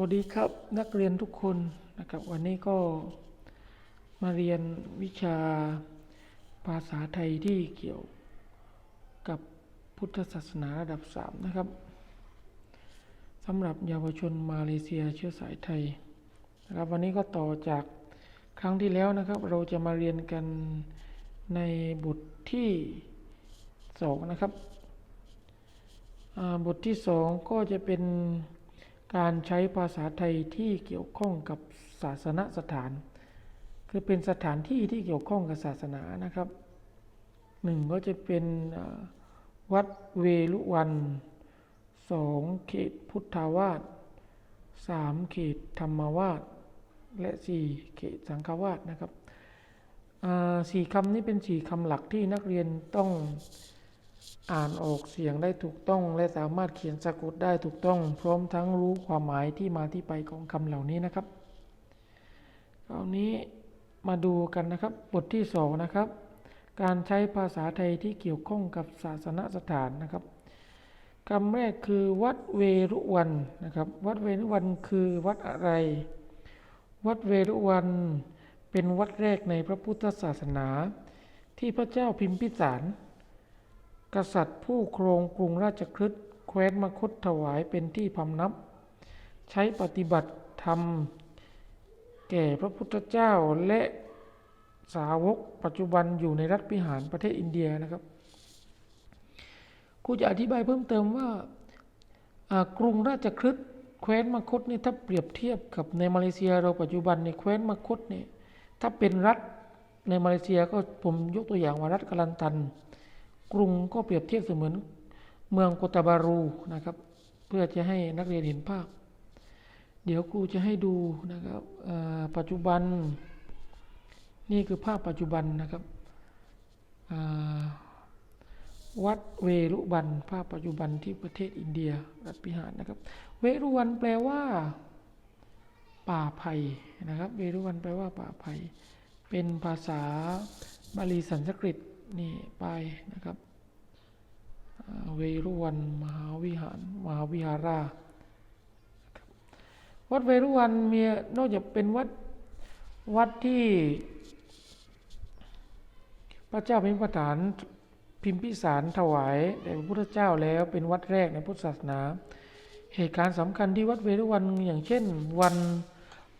วัสดีครับนักเรียนทุกคนนะครับ วันนี้ก็มาเรียนวิชาภาษาไทยที่เกี่ยวกับพุทธศาสนาระดับสามนะครับสำหรับเยาวชนมาเลเซียเชื้อสายไทยนะครับวันนี้ก็ต่อจากครั้งที่แล้วนะครับ เราจะมาเรียนกันในบทที่สองนะครับบทที่สองก็จะเป็น การใช้ภาษาไทยที่เกี่ยวข้องกับศาสนสถาน คือเป็นสถานที่ที่เกี่ยวข้องกับศาสนานะครับหนึ่งก็จะเป็นวัดเวลุวันสองเขตพุทธาวาสสามเขตธรรมวาสและสี่เขตสังฆวาสนะครับสี่คำนี้เป็นสี่คำหลักที่นักเรียนต้อง อ่านออกเสียงได้ถูกต้อง และสามารถเขียนสะกดได้ถูกต้อง พร้อมทั้งรู้ความหมายที่มาที่ไปของคำเหล่านี้นะครับคราวนี้มาดูกันนะครับบทที่สองนะครับ การใช้ภาษาไทยที่เกี่ยวข้องกับศาสนสถานนะครับคำแรกคือวัดเวรุวันนะครับ วัดเวรุวันคือวัดอะไร วัดเวรุวันเป็นวัดแรกในพระพุทธศาสนา ที่พระเจ้าพิมพิสาร กษัตริย์ผู้ครองกรุงราชคฤห์แคว้นมคตถวายเป็นที่พำนับ ใช้ปฏิบัติธรรม แก่พระพุทธเจ้าและสาวกปัจจุบันอยู่ในรัฐพิหารประเทศอินเดียนะครับครูจะอธิบายเพิ่มเติมว่ากรุงราชคฤห์แคว้นมคตนี่ถ้าเปรียบเทียบกับในมาเลเซียเราปัจจุบันในแคว้นมคตเนี่ยถ้าเป็นรัฐในมาเลเซียก็ผมยกตัวอย่างว่ารัฐกาลันตัน กรุงก็เปรียบเทียบเสมือนเมืองโกตาบารูนะครับ เพื่อจะให้นักเรียนเห็นภาพ เดี๋ยวครูจะให้ดูนะครับปัจจุบัน นี่คือภาพปัจจุบันนะครับวัดเวรุวันภาพปัจจุบันที่ประเทศอินเดียรัฐพิหารนะครับ เวรุวันแปลว่า ป่าไผ่นะครับ เวรุวันแปลว่าป่าไผ่เป็นภาษาบาลีสันสกฤต นี่ไปนะครับเวรุวันมหาวิหารมหาวิหาราวัดเวรุวันมีนอกจากเป็นวัดวัดที่พระเจ้าพิมพิสารพิมพิสารถวายแด่พระพุทธเจ้าแล้วเป็นวัดแรกในพุทธศาสนา เหตุการณ์สำคัญที่วัดเวรุวันอย่างเช่น วัน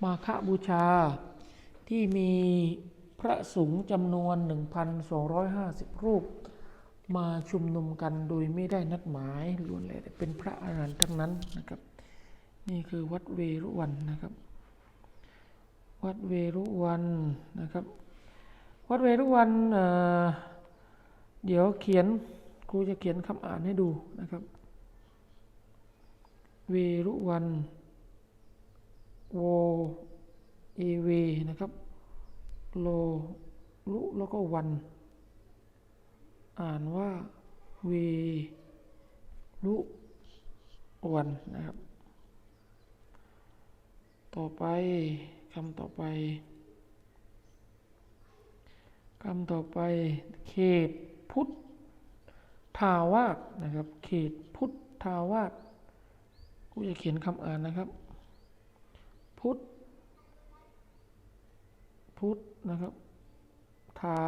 มาฆบูชาที่มี ระสงฆ์จำนวน 1,250 รูป มาชุมนุมกันโดยไม่ได้นัดหมายล้วนแล้วแต่เป็นพระอรหันต์ทั้งนั้นนะครับ นี่คือวัดเวรุวันนะครับ วัดเวรุวันนะครับ วัดเวรุวันเเดี๋ยวเขียนครูจะเขียนคำอ่านให้ดูนะครับ เวรุวันโวเอเวนะครับ โลลุแล้วก็วัน อ่านว่าเวลุวันนะครับ ต่อไปคำต่อไปคำต่อไปเขตพุทธาวาสนะครับ เขตพุทธาวาสกูจะเขียนคำอ่านนะครับ พุทธ พุทธนะครับ ทา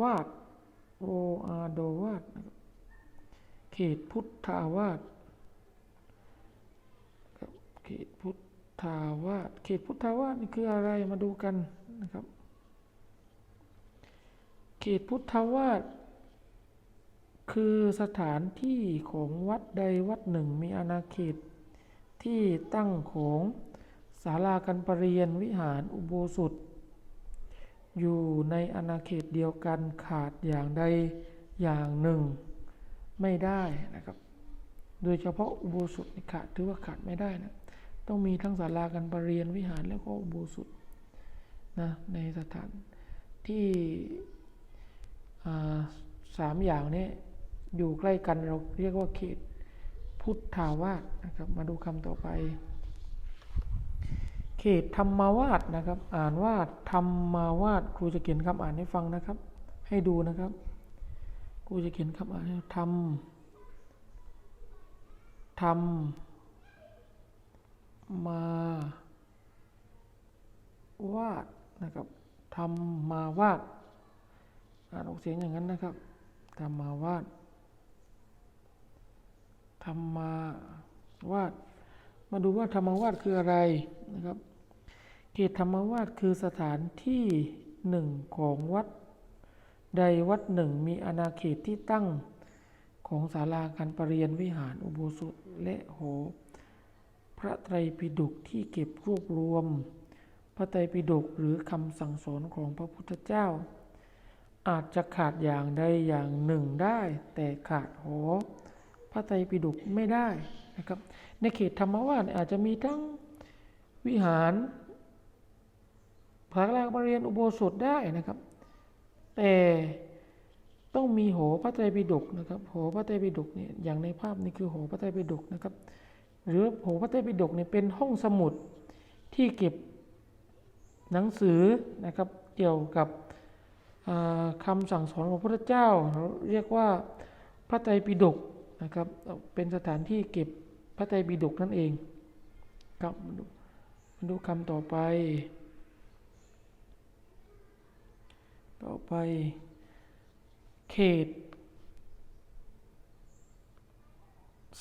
วาดโออาโดวาดนะครับเขตพุทธาวาสครับเขตพุทธาวาสเขตพุทธาวาสนี่คืออะไรมาดูกันนะครับ เขตพุทธาวาสคือสถานที่ของวัดใดวัดหนึ่งมีอาณาเขตที่ตั้งของ ศาลาการประเรียนวิหารอุโบสถ อยู่ในอาณาเขตเดียวกันขาดอย่างใดอย่างหนึ่งไม่ได้นะครับ โดยเฉพาะอุโบสถขาดถือว่าขาดไม่ได้นะต้องมีทั้งศาลาการประเรียนวิหารแล้วก็อุโบสถนะในสถานที่สามอย่างนี้อยู่ใกล้กันเราเรียกว่าเขตพุทธาวาสนะครับ มาดูคำต่อไป เขตธรรมาวาสนะครับ อ่านว่าธรรมาวาสครูจะเขียนคำอ่านให้ฟังนะครับ ให้ดูนะครับครูจะเขียนคำอ่านให้ธรรมมาวาดนะครับทำมมาวาดอ่านออกเสียงอย่างนั้นนะครับทำมาวาดทำมาวาดมาดูว่าธรรมวาดคืออะไรนะครับ เขตธรรมวาดคือสถานที่หนึ่งของวัด ใดวัดหนึ่งมีอาณาเขตที่ตั้งของศาลาการประเรียนวิหารอุโบสถและหอพระไตรปิฎกที่เก็บรวบรวม พระไตรปิฎกหรือคำสั่งสอนของพระพุทธเจ้า อาจจะขาดอย่างใดอย่างหนึ่งได้ แต่ขาดหอพระไตรปิฎกไม่ได้นะครับในเขตธรรมวาสอาจจะมีทั้งวิหาร ผาลางประเรียนอุโบสถได้นะครับ แต่ต้องมีหอพระไตรปิฎกนะครับหอพระไตรปิฎกเนี่ยอย่างในภาพนี้คือหอพระไตรปิฎกนะครับ หรือหอพระไตรปิฎกเนี่ยเป็นห้องสมุดที่เก็บหนังสือนะครับเกี่ยวกับอ่าคำสั่งสอนของพระพุทธเจ้าเราเรียกว่าพระไตรปิฎกนะครับ เป็นสถานที่เก็บพระไตรปิฎกนั่นเองครับดูมาดูคำต่อไป ต่อไป เขต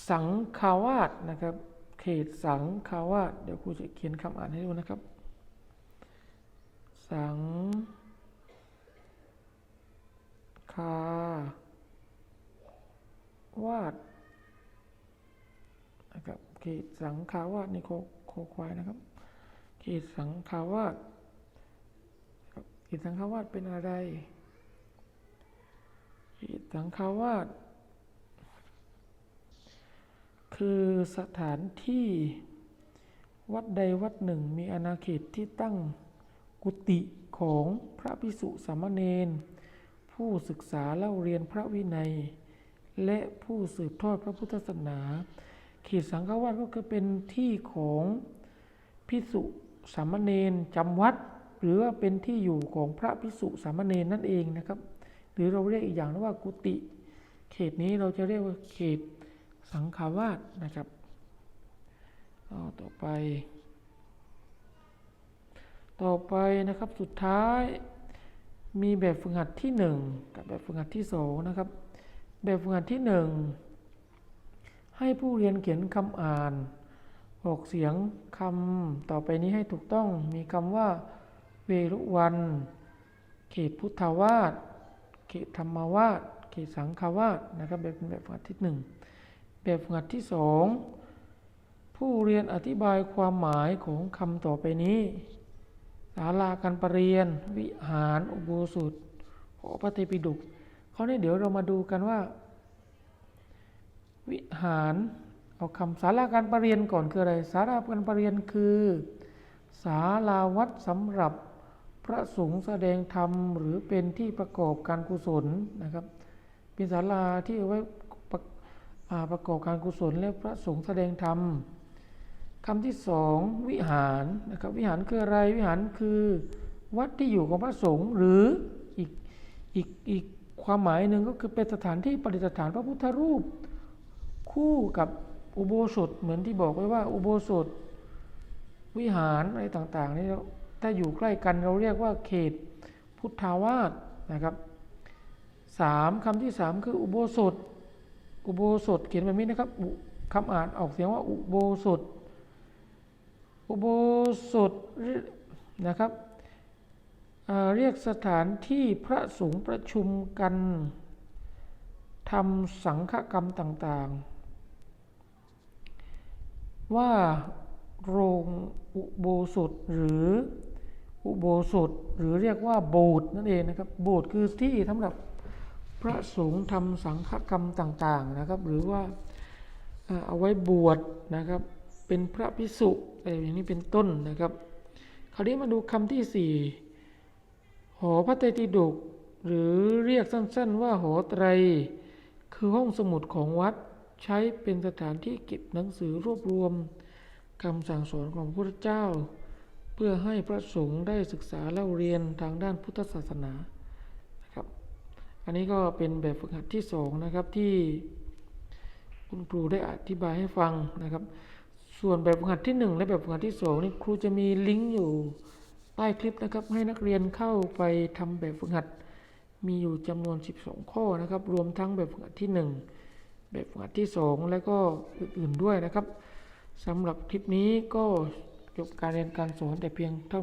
สังคาวาสนะครับ เขตสังคาวาสเดี๋ยวครูจะเขียนคำอ่านให้ดูนะครับ สังคาวาสนะครับเขตสังขาวาสนี่โคโคควายนะครับเขตสังขาวาส ครับเขตสังขาวาสเป็นอะไรเขตสังขาวาสคือสถานที่วัดใดวัดหนึ่งมีอาณาเขตที่ตั้งกุฏิของพระภิกษุสามเณรผู้ศึกษาเล่าเรียนพระวินัย และผู้สืบทอดพระพุทธศาสนาเขตสังฆวาสก็คือเป็นที่ของพิสุสามเณรจำวัด หรือว่าเป็นที่อยู่ของพระพิสุสามเณรนั่นเองนะครับ หรือเราเรียกอีกอย่างว่ากุฏิเขตนี้เราจะเรียกว่าเขตสังฆวาสนะครับเอต่อไป ต่อไปนะครับสุดท้ายมีแบบฝึกหัดที่หนึ่งกับแบบฝึกหัดที่สองนะครับ แบบฝึกหัดที่หนึ่งให้ผู้เรียนเขียนคำอ่าน ออกเสียงคำต่อไปนี้ให้ถูกต้องมีคำว่า เวรุวัน เขตพุทธาวาสเขตธรรมวาสเขตสังฆวาสนะครับแบบเป็นแบบฝึกหัดที่หนึ่งแบบฝึกหัดที่สองผู้เรียนอธิบายความหมายของคำต่อไปนี้ศาลาการประเรียน วิหารอุโบสถหอพระไตรปิฎกเขาเนี่ยเดี๋ยวเรามาดูกันว่า วิหารเอาคำศาลาการประเรียนก่อนคืออะไรศาลาการประเรียนคือศาลาวัดสำหรับ พระสงฆ์แสดงธรรมหรือเป็นที่ประกอบการกุศลนะครับ เป็นศาลาที่ไว้ประประกอบการกุศลและพระสงฆ์แสดงธรรมคำที่สองวิหารนะครับวิหารคืออะไรวิหารคือวัดที่อยู่ของพระสงฆ์หรืออีกอีกอีกความหมายหนึ่งก็คือเป็นสถานที่ประดิษฐานพระพุทธรูป คู่กับอุโบสถเหมือนที่บอกไว้ว่าอุโบสถวิหารอะไรต่างๆนี่เรา ถ้าอยู่ใกล้กันเราเรียกว่าเขตพุทธาวาสนะครับสามคำที่สามคืออุโบสถ อุโบสถเขียนแบบนี้นะครับคำอ่านออกเสียงว่าอุโบสถ อุโบสถนะครับอ่าเรียกสถานที่พระสงฆ์ประชุมกันทำสังฆกรรมต่างๆ ว่าโรงอุโบสถหรือ อุโบสถหรือเรียกว่าโบสถ์นั่นเองนะครับโบสถ์คือที่สำหรับพระสงฆ์ทำสังฆกรรมต่างๆนะครับ หรือว่าอ่าเอาไว้บวชนะครับ เป็นพระพิสุอะไรอย่างนี้เป็นต้นนะครับ คราวนี้มาดูคำที่สี่หอพระไตรปิฎกหรือเรียกสั้นๆ ว่าหอไตร คือห้องสมุดของวัดใช้เป็นสถานที่เก็บหนังสือรวบรวมคำสั่งสอนของพระพุทธเจ้า เพื่อให้พระสงฆ์ได้ศึกษาเล่าเรียนทางด้านพุทธศาสนานะครับ อันนี้ก็เป็นแบบฝึกหัดที่สองนะครับที่คุณครูได้อธิบายให้ฟังนะครับ ส่วนแบบฝึกหัดที่หนึ่งและแบบฝึกหัดที่สองนี่ครูจะมีลิงก์อยู่ใต้คลิปนะครับ ให้นักเรียนเข้าไปทำแบบฝึกหัด มีอยู่จำนวน 12 ข้อนะครับ รวมทั้งแบบฝึกหัดที่ 1 แบบฝึกหัดที่ 2 และก็อื่นๆด้วยนะครับสำหรับคลิปนี้ก็ จบการเรียนการสอนแต่เพียงเท่า